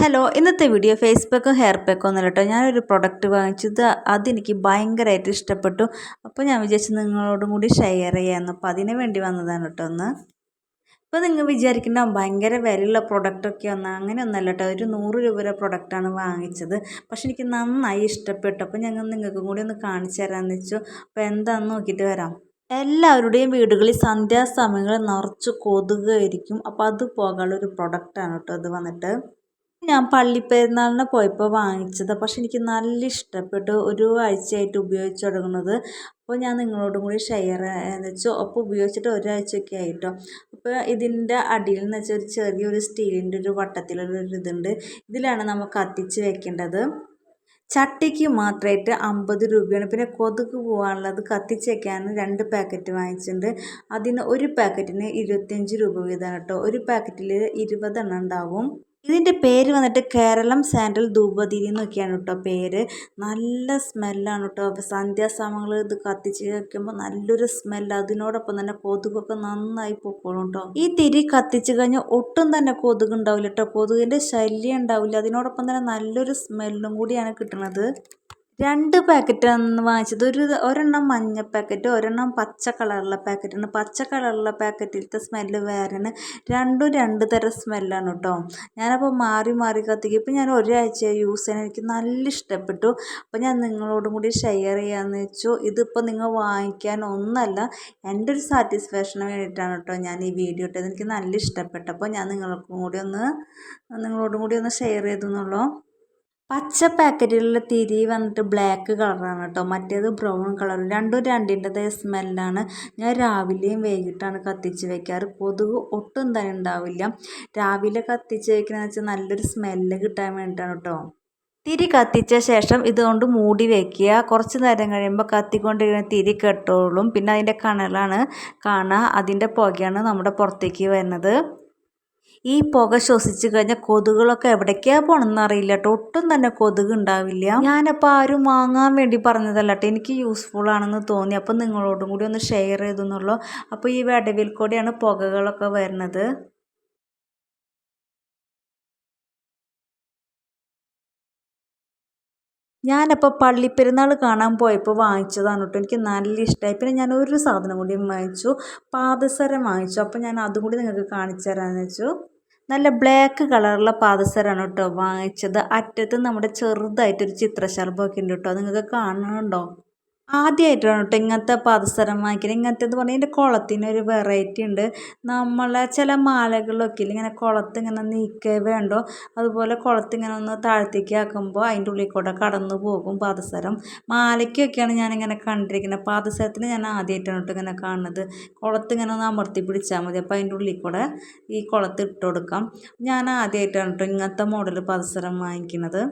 Hello ഇന്നത്തെ video ഫേസ്ബുക്കും hair പാക്കും ഒന്നല്ല കേട്ടോ ഞാനൊരു പ്രൊഡക്റ്റ് വാങ്ങിച്ചത്. അതെനിക്ക് ഭയങ്കരമായിട്ട് ഇഷ്ടപ്പെട്ടു. അപ്പോൾ ഞാൻ വിചാരിച്ചു നിങ്ങളോടും കൂടി ഷെയർ ചെയ്യാമെന്ന് അപ്പോൾ അതിന് വേണ്ടി വന്നതാണ് കേട്ടോ ഒന്ന്. ഇപ്പോൾ നിങ്ങൾ വിചാരിക്കുന്ന ഭയങ്കര വിലയുള്ള പ്രൊഡക്റ്റൊക്കെ ഒന്ന് അങ്ങനെ ഒന്നല്ല കേട്ടോ ഒരു നൂറ് രൂപയുടെ പ്രൊഡക്റ്റാണ് വാങ്ങിച്ചത്. പക്ഷെ എനിക്ക് നന്നായി ഇഷ്ടപ്പെട്ടു. അപ്പോൾ ഞങ്ങൾ നിങ്ങൾക്കും കൂടി ഒന്ന് കാണിച്ചു തരാമെന്ന് വെച്ചു. അപ്പോൾ എന്താണെന്ന് നോക്കിയിട്ട് വരാം. എല്ലാവരുടെയും വീടുകളിൽ സന്ധ്യാസമയങ്ങളിൽ നിറച്ച് കൊതുകായിരിക്കും. അപ്പോൾ അത് പോകാനുള്ള ഒരു പ്രൊഡക്റ്റാണ് കേട്ടോ അത് വന്നിട്ട്. ഞാൻ പള്ളിപ്പെരുന്നാളിന് പോയപ്പോൾ വാങ്ങിച്ചത്. പക്ഷെ എനിക്ക് നല്ല ഇഷ്ടപ്പെട്ടു. ഒരു ആഴ്ചയായിട്ട് ഉപയോഗിച്ച് തുടങ്ങുന്നത്. അപ്പോൾ ഞാൻ നിങ്ങളോടും കൂടി ഷെയർ എന്ന് വെച്ചാൽ അപ്പോൾ ഉപയോഗിച്ചിട്ട് ഒരാഴ്ചയൊക്കെ ആയിട്ടോ. അപ്പോൾ ഇതിന്റെ അടിയിൽ എന്ന് വെച്ചാൽ ഒരു ചെറിയൊരു സ്റ്റീലിന്റെ ഒരു വട്ടത്തിലുള്ള ഒരു ഇതുണ്ട്. ഇതിലാണ് നമ്മൾ കത്തിച്ച് വെക്കേണ്ടത്. ചട്ടിക്ക് മാത്രമായിട്ട് അമ്പത് രൂപയാണ്. പിന്നെ കൊതുക് പോകാനുള്ളത് കത്തിച്ച് വെക്കാൻ രണ്ട് പാക്കറ്റ് വാങ്ങിച്ചിട്ടുണ്ട്. അതിന് ഒരു പാക്കറ്റിന് ഇരുപത്തിയഞ്ച് രൂപ വീതമാണ് കേട്ടോ. ഒരു പാക്കറ്റിൽ ഇരുപതെണ്ണം ഉണ്ടാവും. ഇതിന്റെ പേര് വന്നിട്ട് കേരളം സാൻഡൽ ധൂപതിരി എന്നൊക്കെയാണ് കേട്ടോ പേര്. നല്ല സ്മെല്ലാണ് കേട്ടോ. സന്ധ്യാസമയങ്ങളിൽ ഇത് കത്തിച്ച് വയ്ക്കുമ്പോൾ നല്ലൊരു സ്മെല്ല്. അതിനോടൊപ്പം തന്നെ കൊതുകൊക്കെ നന്നായി പൊക്കോളും കേട്ടോ. ഈ തിരി കത്തിച്ച് കഴിഞ്ഞാൽ ഒട്ടും തന്നെ കൊതുക് ഉണ്ടാവില്ല കേട്ടോ. കൊതുകിന്റെ ശല്യം ഉണ്ടാവില്ല. അതിനോടൊപ്പം തന്നെ നല്ലൊരു സ്മെല്ലും കൂടിയാണ് കിട്ടുന്നത്. രണ്ട് പാക്കറ്റ് പാക്കറ്റാണ് വാങ്ങിച്ചത്. ഒരു ഒരെണ്ണം മഞ്ഞ പാക്കറ്റ് ഒരെണ്ണം പച്ച കളറുള്ള പാക്കറ്റാണ്. പച്ച കളറുള്ള പാക്കറ്റിലത്തെ സ്മെല്ല് വേറെയാണ്. രണ്ടും രണ്ട് തരം സ്മെല്ലാണ് കേട്ടോ ഞാനപ്പോൾ മാറി മാറി കത്തിക്കും. ഇപ്പം ഞാൻ ഒരാഴ്ച യൂസ് ചെയ്യാൻ. എനിക്ക് നല്ല ഇഷ്ടപ്പെട്ടു. അപ്പോൾ ഞാൻ നിങ്ങളോടും കൂടി ഷെയർ ചെയ്യാമെന്ന് വെച്ചു. ഇതിപ്പോൾ നിങ്ങൾ വാങ്ങിക്കാൻ ഒന്നല്ല എന്റെ ഒരു സാറ്റിസ്ഫാക്ഷന് വേണ്ടിയിട്ടാണ് കേട്ടോ ഞാൻ ഈ വീഡിയോ ഇട്ടത്. എനിക്ക് നല്ല ഇഷ്ടപ്പെട്ടപ്പോൾ ഞാൻ നിങ്ങൾക്കും കൂടി ഒന്ന് നിങ്ങളോടും കൂടി ഒന്ന് ഷെയർ ചെയ്തു എന്നുള്ളൂ പച്ച പാക്കറ്റിലുള്ള തിരി വന്നിട്ട് ബ്ലാക്ക് കളറാണ് കേട്ടോ. മറ്റേത് ബ്രൗൺ കളർ രണ്ടും രണ്ടിന്റെതേ സ്മെല്ലാണ് ഞാൻ രാവിലെയും വൈകിട്ടാണ് കത്തിച്ച് വയ്ക്കാറ് കൊതുക് ഒട്ടും തന്നെ ഉണ്ടാവില്ല. രാവിലെ കത്തിച്ച് വെക്കണമെന്ന് വെച്ചാൽ നല്ലൊരു സ്മെല്ല് കിട്ടാൻ വേണ്ടിയിട്ടാണ് കേട്ടോ. തിരി കത്തിച്ച ശേഷം ഇതുകൊണ്ട് മൂടി വെക്കുക. കുറച്ച് നേരം കഴിയുമ്പോൾ കത്തിക്കൊണ്ടിരിക്കുന്ന തിരി കെട്ടോളും. പിന്നെ അതിന്റെ കണലാണ് കാണുക അതിന്റെ പുകയാണ് നമ്മുടെ പുറത്തേക്ക് വരുന്നത്. ഈ പുക ശ്വസിച്ച് കഴിഞ്ഞാൽ കൊതുകുകളൊക്കെ എവിടേക്കാ പോകണമെന്ന് അറിയില്ല കേട്ടോ ഒട്ടും തന്നെ കൊതുക് ഉണ്ടാവില്ല. ഞാനപ്പോൾ ആരും വാങ്ങാൻ വേണ്ടി പറഞ്ഞതല്ല കേട്ടോ എനിക്ക് യൂസ്ഫുൾ ആണെന്ന് തോന്നി. അപ്പം നിങ്ങളോടും കൂടി ഒന്ന് ഷെയർ ചെയ്തു എന്നുള്ളൂ. അപ്പോൾ ഈ വടവിൽ കൂടിയാണ് പുകകളൊക്കെ വരുന്നത്. ഞാനപ്പോൾ പള്ളിപ്പെരുന്നാൾ കാണാൻ പോയപ്പോൾ വാങ്ങിച്ചതാണ് കേട്ടോ എനിക്ക് നല്ല ഇഷ്ടമായി പിന്നെ ഞാൻ ഒരു സാധനം കൂടി വാങ്ങിച്ചു. പാദസരം വാങ്ങിച്ചു. അപ്പോൾ ഞാൻ അതും കൂടി നിങ്ങൾക്ക് കാണിച്ചു തരാമെന്ന് വെച്ചു. നല്ല ബ്ലാക്ക് കളറുള്ള പാദസരമാണ് കേട്ടോ വാങ്ങിച്ചത്. അറ്റത്ത് നമ്മുടെ ചെറുതായിട്ടൊരു ചിത്രശലഭമൊക്കെ ഉണ്ട് കേട്ടോ നിങ്ങൾക്ക് കാണുന്നുണ്ടോ ആദ്യമായിട്ടാണ് കേട്ടോ ഇങ്ങനത്തെ പാദസരം വാങ്ങിക്കുന്നത് ഇങ്ങനത്തെ എന്ന് പറഞ്ഞാൽ ഇതിന്റെ കുളത്തിനൊരു വെറൈറ്റി ഉണ്ട്. നമ്മളെ ചില മാലകളിലൊക്കെ ഇങ്ങനെ കുളത്ത് ഇങ്ങനെ നീക്കേ വേണ്ടോ? അതുപോലെ കുളത്ത് ഇങ്ങനെ ഒന്ന് താഴ്ത്തേക്ക് ആക്കുമ്പോൾ അതിന്റെ ഉള്ളിൽ കൂടെ കടന്നു പോകും പാദസരം. മാലയ്ക്കൊക്കെയാണ് ഞാനിങ്ങനെ കണ്ടിരിക്കുന്നത്. പാദസരത്തിന് ഞാൻ ആദ്യമായിട്ടാണ് കേട്ടോ ഇങ്ങനെ കാണുന്നത്. കുളത്ത് ഇങ്ങനെ ഒന്ന് അമർത്തി പിടിച്ചാൽ മതി. അപ്പോൾ അതിന്റെ ഉള്ളിൽ കൂടെ ഈ കുളത്ത് ഇട്ട് കൊടുക്കാം. ഞാൻ ആദ്യമായിട്ടാണ് കേട്ടോ ഇങ്ങനത്തെ മോഡൽ പാദസരം വാങ്ങിക്കുന്നത്.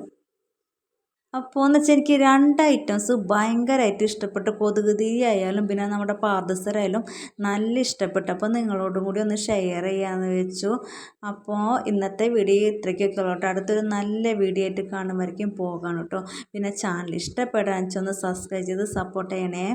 അപ്പോൾ എന്ന് വെച്ചാൽ എനിക്ക് രണ്ട് ഐറ്റംസ് ഭയങ്കരമായിട്ട് ഇഷ്ടപ്പെട്ടു കൊതുക് തിരി ആയാലും പിന്നെ നമ്മുടെ പാദസരായാലും നല്ല ഇഷ്ടപ്പെട്ടു. അപ്പോൾ നിങ്ങളോടും കൂടി ഒന്ന് ഷെയർ ചെയ്യാമെന്ന് വെച്ചു. അപ്പോൾ ഇന്നത്തെ വീഡിയോ ഇത്രയ്ക്കൊക്കെ ഉള്ളൂ കേട്ടോ. അടുത്തൊരു നല്ല വീഡിയോ ആയിട്ട് കാണുമ്പോഴേക്കും പോകാണ് കേട്ടോ. പിന്നെ ചാനൽ ഇഷ്ടപ്പെടാൻ വെച്ചൊന്ന് സബ്സ്ക്രൈബ് ചെയ്ത് സപ്പോർട്ട് ചെയ്യണേ.